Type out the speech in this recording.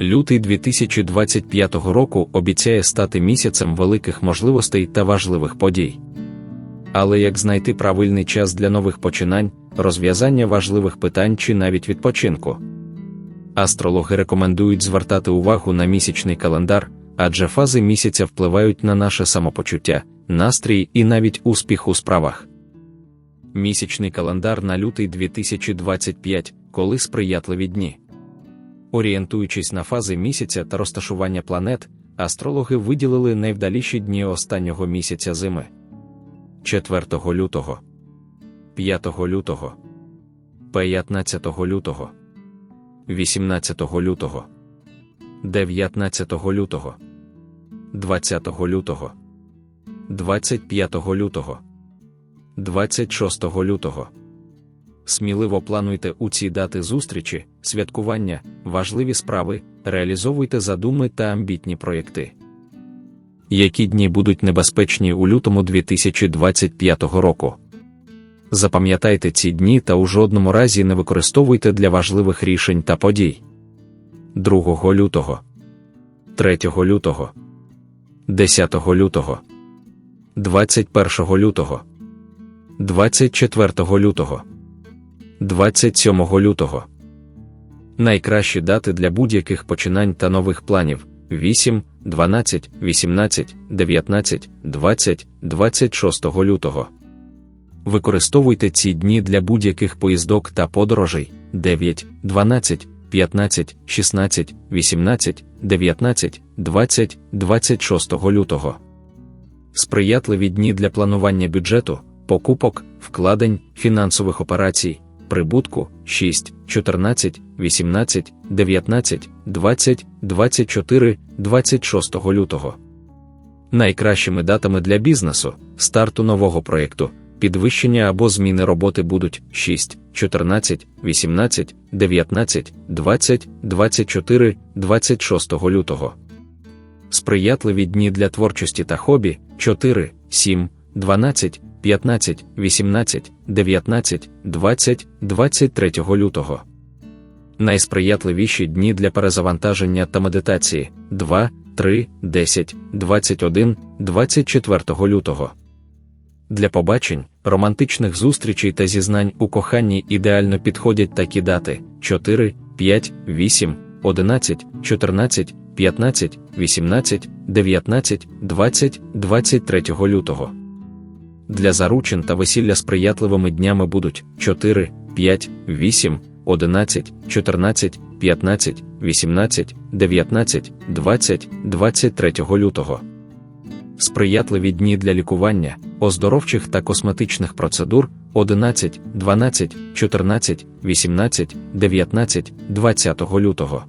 Лютий 2025 року обіцяє стати місяцем великих можливостей та важливих подій. Але як знайти правильний час для нових починань, розв'язання важливих питань чи навіть відпочинку? Астрологи рекомендують звертати увагу на місячний календар, адже фази місяця впливають на наше самопочуття, настрій і навіть успіх у справах. Місячний календар на лютий 2025, коли сприятливі дні. Орієнтуючись на фази місяця та розташування планет, астрологи виділили найвдаліші дні останнього місяця зими. 4 лютого, 5 лютого, 15 лютого, 18 лютого, 19 лютого, 20 лютого, 25 лютого, 26 лютого. Сміливо плануйте у ці дати зустрічі, святкування, важливі справи, реалізовуйте задуми та амбітні проєкти. Які дні будуть небезпечні у лютому 2025 року? Запам'ятайте ці дні та у жодному разі не використовуйте для важливих рішень та подій. 2 лютого, 3 лютого, 10 лютого, 21 лютого, 24 лютого. 27 лютого. Найкращі дати для будь-яких починань та нових планів 8, 12, 18, 19, 20, 26 лютого. Використовуйте ці дні для будь-яких поїздок та подорожей 9, 12, 15, 16, 18, 19, 20, 26 лютого. Сприятливі дні для планування бюджету, покупок, вкладень, фінансових операцій прибутку 6, 14, 18, 19, 20, 24, 26 лютого. Найкращими датами для бізнесу, старту нового проєкту, підвищення або зміни роботи будуть 6, 14, 18, 19, 20, 24, 26 лютого. Сприятливі дні для творчості та хобі 4, 7, 12, 15, 18, 19, 20, 23 лютого. Найсприятливіші дні для перезавантаження та медитації 2, 3, 10, 21, 24 лютого. Для побачень, романтичних зустрічей та зізнань у коханні ідеально підходять такі дати 4, 5, 8, 11, 14, 15, 18, 19, 20, 23 лютого. Для заручин та весілля сприятливими днями будуть 4, 5, 8, 11, 14, 15, 18, 19, 20, 23 лютого. Сприятливі дні для лікування, оздоровчих та косметичних процедур 11, 12, 14, 18, 19, 20 лютого.